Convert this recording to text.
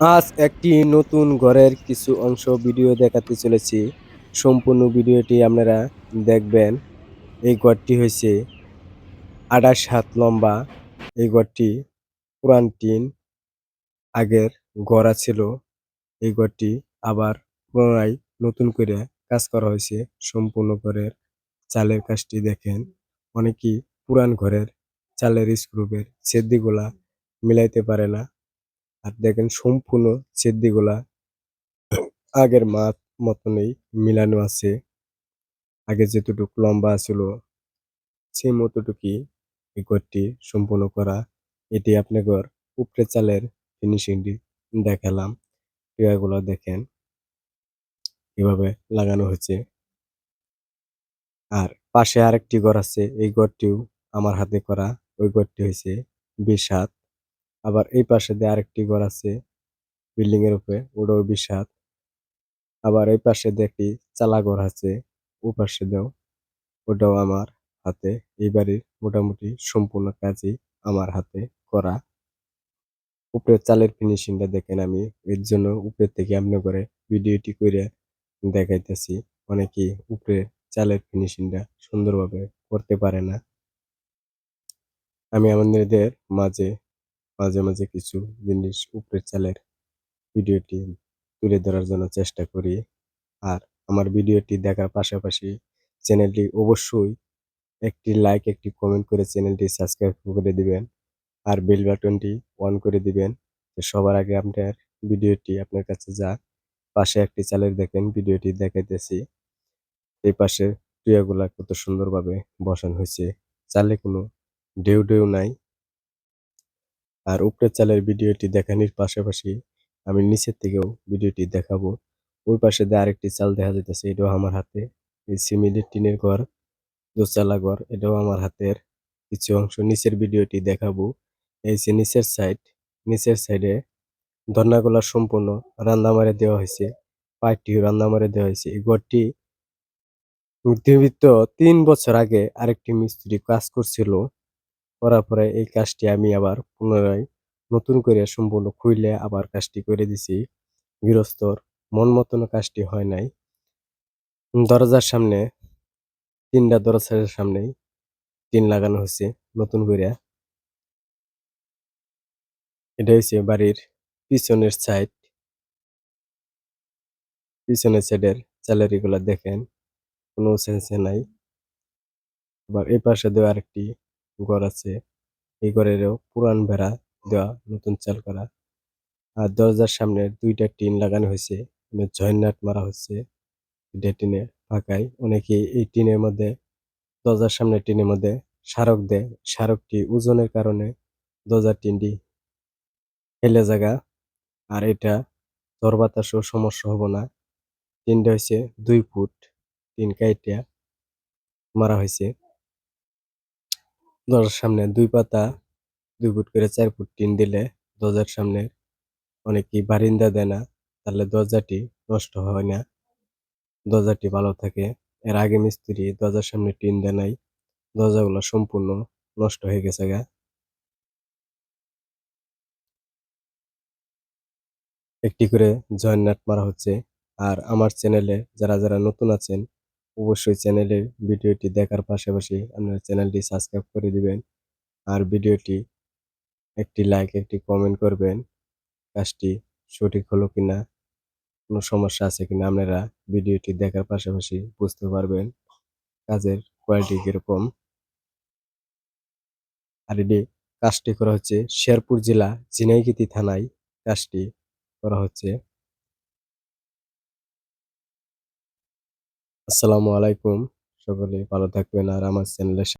আজ একটি নতুন ঘরের কিছু অংশ ভিডিও দেখাতে চলেছি। সম্পূর্ণ ভিডিওটি আপনারা দেখবেন। এই ঘরটি হয়েছে আঠাশ হাত লম্বা। এই ঘরটি পুরান টিন আগের গড়া ছিল এই ঘরটি আবার পুনরায় নতুন করে কাজ করা হয়েছে সম্পূর্ণ ঘরের চালের কাজটি দেখেন। অনেকেই পুরান ঘরের চালের স্ক্রুপের সেদ্দিগুলা মিলাইতে পারে না। আর দেখেন সম্পূর্ণ সেদ্দিগুলা আগের মাপ মতনই মিলানো আছে। আগে যেতটুকু লম্বা ছিল, সেই মতটুকুই এই ঘরটি সম্পূর্ণ করা। এটি আপনাদের উপরে চালের ফিনিশিংটি দেখালাম। টিয়াগুলো দেখেন কীভাবে লাগানো হয়েছে। আর পাশে আরেকটি ঘর আছে, এই ঘরটিও আমার হাতে করা। ওই ঘরটি হয়েছে হাত আবার এই পাশে দিয়ে আরেকটি ঘর আছে বিল্ডিং এর উপরে, ওটাও বিশ হাত আবার এই পাশে দিয়ে একটি চালা ঘর আছে, ও পাশে দিয়েও, ওটাও আমার হাতে। এই বাড়ির মোটামুটি সম্পূর্ণ কাজই আমার হাতে করা। উপরের চালের ফিনিশিংটা দেখেন আমি, এর জন্য উপরের থেকে আপনি করে ভিডিওটি করে দেখাইতেছি। অনেকেই উপরে চালের ফিনিশিংটা সুন্দরভাবে করতে পারে না। আমি আমাদের মাঝে মাঝে মাঝে কিছু জিনিস উপরের চালের ভিডিওটি তুলে ধরার জন্য চেষ্টা করি। আর আমার ভিডিওটি দেখার পাশাপাশি চ্যানেলটি অবশ্যই একটি লাইক একটি কমেন্ট করে চ্যানেলটি সাবস্ক্রাইব করে দিবেন। আর বেল বাটনটি অন করে দিবেন। সবার আগে আপনার ভিডিওটি আপনার কাছে যাক পাশে একটি চালের দেখেন, ভিডিওটি দেখাইতেছি। এই পাশে টিয়াগুলা কত সুন্দরভাবে বসানো হয়েছে। চালে কোনো ঢেউ ঢেউ নাই। আর উপরের চালের ভিডিওটি দেখানির পাশাপাশি আমি নিচের থেকেও ভিডিওটি দেখাবো। ওই পাশে দিয়ে আরেকটি চাল দেখা যাইতেছে, এটাও আমার হাতে। এই সিমিলের টিনের ঘর দোচালা ঘর, এটাও আমার হাতের। কিছু অংশ নিচের ভিডিওটি দেখাবো। এই যে নিচের সাইড, নিচের সাইডে ধর্নাগুলা সম্পূর্ণ রান্না মারে দেওয়া হয়েছে, পাইপটিও রান্না মারে দেওয়া হয়েছে। এই ঘরটি নির্ধারিত তিন বছর আগে আরেকটি মিস্ত্রি কাজ করছিল। করার পরে এই কাজটি আমি আবার পুনরায় নতুন করে সম্পূর্ণ খুইলে আবার কাজটি করে দিছি। গৃহস্থর মন মতন কাজটি হয় নাই। দরজার সামনে, তিনটা দরজার সামনেই টিন লাগানো হয়েছে নতুন করে এটা হচ্ছে বাড়ির পিছনের সাইড পিছনের সাইডের স্যালারি গুলা দেখেন, কোনো সেন্সে নাই। আবার এই পাশে দেওয়া আরেকটি ঘর আছে। এই ঘরেরও পুরান বেড়া দেওয়া নতুন চাল করা। আর দরজার সামনে দুইটা টিন লাগানো হয়েছে। জয়েন্ট নাট মারা হচ্ছে এটা টিনে ফাঁকায়। অনেকে এই টিনের মধ্যে, দরজার সামনে টিনের মধ্যে স্মারক দেয়। স্মারকটি ওজনের কারণে দরজার টিনটি হেলে জায়গা। আর এটা ঝড় বাতাসও সমস্যা হব না। টিনটা হয়েছে দুই ফুট, টিন কাইটিয়া মারা হয়েছে দরজার সামনে দুই পাতা, দুই ফুট করে চার ফুট টিন দিলে দরজার সামনে অনেকেই বারিন্দা দেয় না, তাহলে দরজাটি নষ্ট হয় না। দরজাটি ভালো থাকে, এর আগে মিস্ত্রি দরজার সামনে টিন দেয় নাই, দরজাগুলো সম্পূর্ণ নষ্ট হয়ে গেছে গা। একটি করে জয়েন্ট নাট মারা হচ্ছে, আর আমার চ্যানেলে যারা যারা নতুন আছেন অবশ্যই চ্যানেলের ভিডিওটি দেখার পাশাপাশি আপনার চ্যানেলটি সাবস্ক্রাইব করে দিবেন। আর ভিডিওটি একটি লাইক, একটি কমেন্ট করবেন, কাজটি সঠিক হলো কিনা, কোনো সমস্যা আছে কিনা আপনারা ভিডিওটি দেখার পাশাপাশি বুঝতে পারবেন, কাজের কোয়ালিটি কীরকম। আর এটি কাজটি করা হচ্ছে শেরপুর জেলা ঝিনাইগিতি থানায়, কাজটি করা হচ্ছে। আসসালামু আলাইকুম। সকলে ভালো থাকবেন আর আমার চ্যানেলের